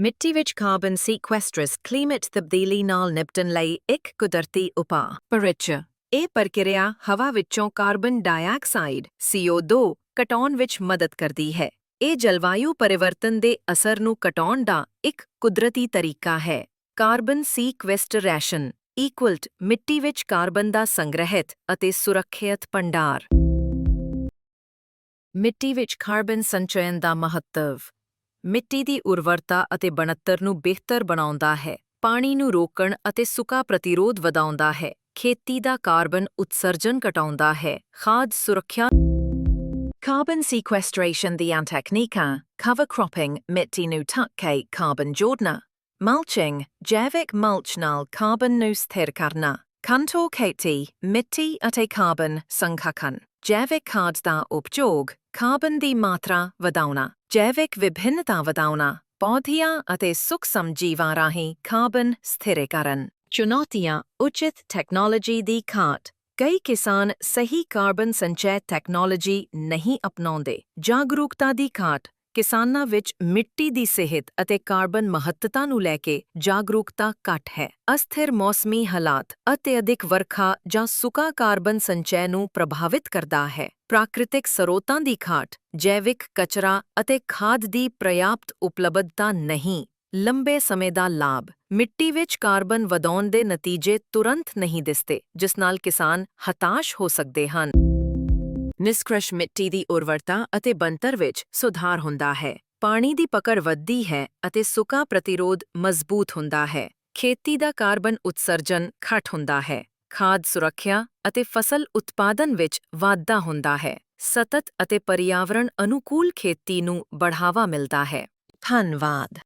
ਮਿੱਟੀ ਵਿੱਚ ਕਾਰਬਨ ਸੀਕੁਐਸਟਰਸ ਕਲੀਮੇਟ ਤਬਦੀਲੀ ਨਾਲ ਨਿਪਟਣ ਲਈ ਇੱਕ ਕੁਦਰਤੀ ਉਪਾਅ। ਪਰਿਚ ਇਹ ਪ੍ਰਕਿਰਿਆ ਹਵਾ ਵਿੱਚੋਂ ਕਾਰਬਨ ਡਾਈਆਕਸਾਈਡ CO2 ਘਟਾਉਣ ਵਿੱਚ ਮਦਦ ਕਰਦੀ ਹੈ। ਇਹ ਜਲਵਾਯੂ ਪਰਿਵਰਤਨ ਦੇ ਅਸਰ ਨੂੰ ਘਟਾਉਣ ਦਾ ਇੱਕ ਕੁਦਰਤੀ ਤਰੀਕਾ ਹੈ। ਕਾਰਬਨ ਸੀਕੁਐਸਟਰੇਸ਼ਨ ਇਕੁਅਲਟ ਮਿੱਟੀ ਵਿੱਚ ਕਾਰਬਨ ਦਾ ਸੰਗ੍ਰਹਿਤ ਅਤੇ ਸੁਰੱਖਿਅਤ ਭੰਡਾਰ। ਮਿੱਟੀ ਵਿੱਚ ਕਾਰਬਨ ਸੰਚਯਨ ਦਾ ਮਹੱਤਵ। ਮਿੱਟੀ ਦੀ ਉਰਵਰਤਾ ਅਤੇ ਬਣਤਰ ਨੂੰ ਬਿਹਤਰ ਬਣਾਉਂਦਾ ਹੈ, ਪਾਣੀ ਨੂੰ ਰੋਕਣ ਅਤੇ ਸੁਕਾ ਪ੍ਰਤੀਰੋਧ ਵਧਾਉਂਦਾ ਹੈ, ਖੇਤੀ ਦਾ ਕਾਰਬਨ ਉਤਸਰਜਨ ਘਟਾਉਂਦਾ ਹੈ, ਖਾਦ ਸੁਰੱਖਿਆ ਕਾਰਬਨ ਸੀਕੁਐਸਟ੍ਰੇਸ਼ਨ ਦੀਆਂ ਟੈਕਨੀਕਾਂ cover cropping, ਮਿੱਟੀ ਨੂੰ ਢੱਕ ਕੇ ਕਾਰਬਨ ਜੋੜਨਾ ਮਲਚਿੰਗ ਜੈਵਿਕ ਮਲਚ ਨਾਲ ਕਾਰਬਨ ਨੂੰ ਸਥਿਰ ਕਰਨਾ। ਕੰਟੋ ਖੇਤੀ ਮਿੱਟੀ ਅਤੇ ਕਾਰਬਨ ਸੰਖਾਖਨ ਜੈਵਿਕ ਖਾਦ ਦਾ ਉਪਯੋਗ ਕਾਰਬਨ ਦੀ ਮਾਤਰਾ ਵਧਾਉਣਾ ਜੈਵਿਕ ਵਿਭਿੰਨਤਾ ਵਧਾਉਣਾ ਪੌਦਿਆਂ ਅਤੇ ਸੁਖਸਮ ਜੀਵਾਂ ਰਾਹੀਂ ਕਾਰਬਨ ਸਥਿਰੀਕਰਨ ਚੁਣੌਤੀਆਂ ਉਚਿਤ ਟੈਕਨੋਲੋਜੀ ਦੀ ਘਾਟ ਕਈ ਕਿਸਾਨ ਸਹੀ ਕਾਰਬਨ ਸੰਚੈ ਟੈਕਨੋਲੋਜੀ ਨਹੀਂ ਅਪਣਾਉਂਦੇ ਜਾਗਰੂਕਤਾ ਦੀ ਘਾਟ ਕਿਸਾਨਾਂ ਵਿੱਚ ਮਿੱਟੀ ਦੀ ਸਿਹਤ ਅਤੇ ਕਾਰਬਨ ਮਹੱਤਤਾ ਨੂੰ ਲੈ ਕੇ ਜਾਗਰੂਕਤਾ ਘੱਟ ਹੈ। ਅਸਥਿਰ ਮੌਸਮੀ ਹਾਲਾਤ ਅਤੇ ਅਧਿਕ ਵਰਖਾ ਜਾਂ ਸੁਕਾ ਕਾਰਬਨ ਸੰਚੈ ਨੂੰ ਪ੍ਰਭਾਵਿਤ ਕਰਦਾ ਹੈ। ਪ੍ਰਾਕ੍ਰਿਤਿਕ ਸਰੋਤਾਂ ਦੀ ਘਾਟ ਜੈਵਿਕ ਕਚਰਾ ਅਤੇ ਖਾਦ ਦੀ ਪ੍ਰਯਾਪਤ ਉਪਲਬਧਤਾ ਨਹੀਂ, ਲੰਬੇ ਸਮੇਂ ਦਾ ਲਾਭ। ਮਿੱਟੀ ਵਿੱਚ ਕਾਰਬਨ ਵਧਾਉਣ ਦੇ ਨਤੀਜੇ ਤੁਰੰਤ ਨਹੀਂ ਦਿਸਦੇ, ਜਿਸ ਨਾਲ ਕਿਸਾਨ ਹਤਾਸ਼ ਹੋ ਸਕਦੇ ਹਨ। ਨਿਸ਼ਕ੍ਰਸ਼ ਮਿੱਟੀ ਦੀ ਉਰਵਰਤਾ ਅਤੇ ਬਣਤਰ ਵਿੱਚ ਸੁਧਾਰ ਹੁੰਦਾ ਹੈ। ਪਾਣੀ ਦੀ ਪਕੜ ਵੱਧਦੀ ਹੈ ਅਤੇ ਸੁਕਾ ਪ੍ਰਤੀਰੋਧ ਮਜ਼ਬੂਤ ਹੁੰਦਾ ਹੈ। ਖੇਤੀ ਦਾ ਕਾਰਬਨ ਉਤਸਰਜਨ ਘੱਟ ਹੁੰਦਾ ਹੈ। ਖਾਦ ਸੁਰੱਖਿਆ ਅਤੇ ਫਸਲ ਉਤਪਾਦਨ ਵਿੱਚ ਵਾਧਾ ਹੁੰਦਾ ਹੈ। ਸਤਤ ਅਤੇ ਪਰਿਆਵਰਣ ਅਨੁਕੂਲ ਖੇਤੀ ਨੂੰ ਬੜਾਵਾ ਮਿਲਦਾ ਹੈ। ਧੰਨਵਾਦ।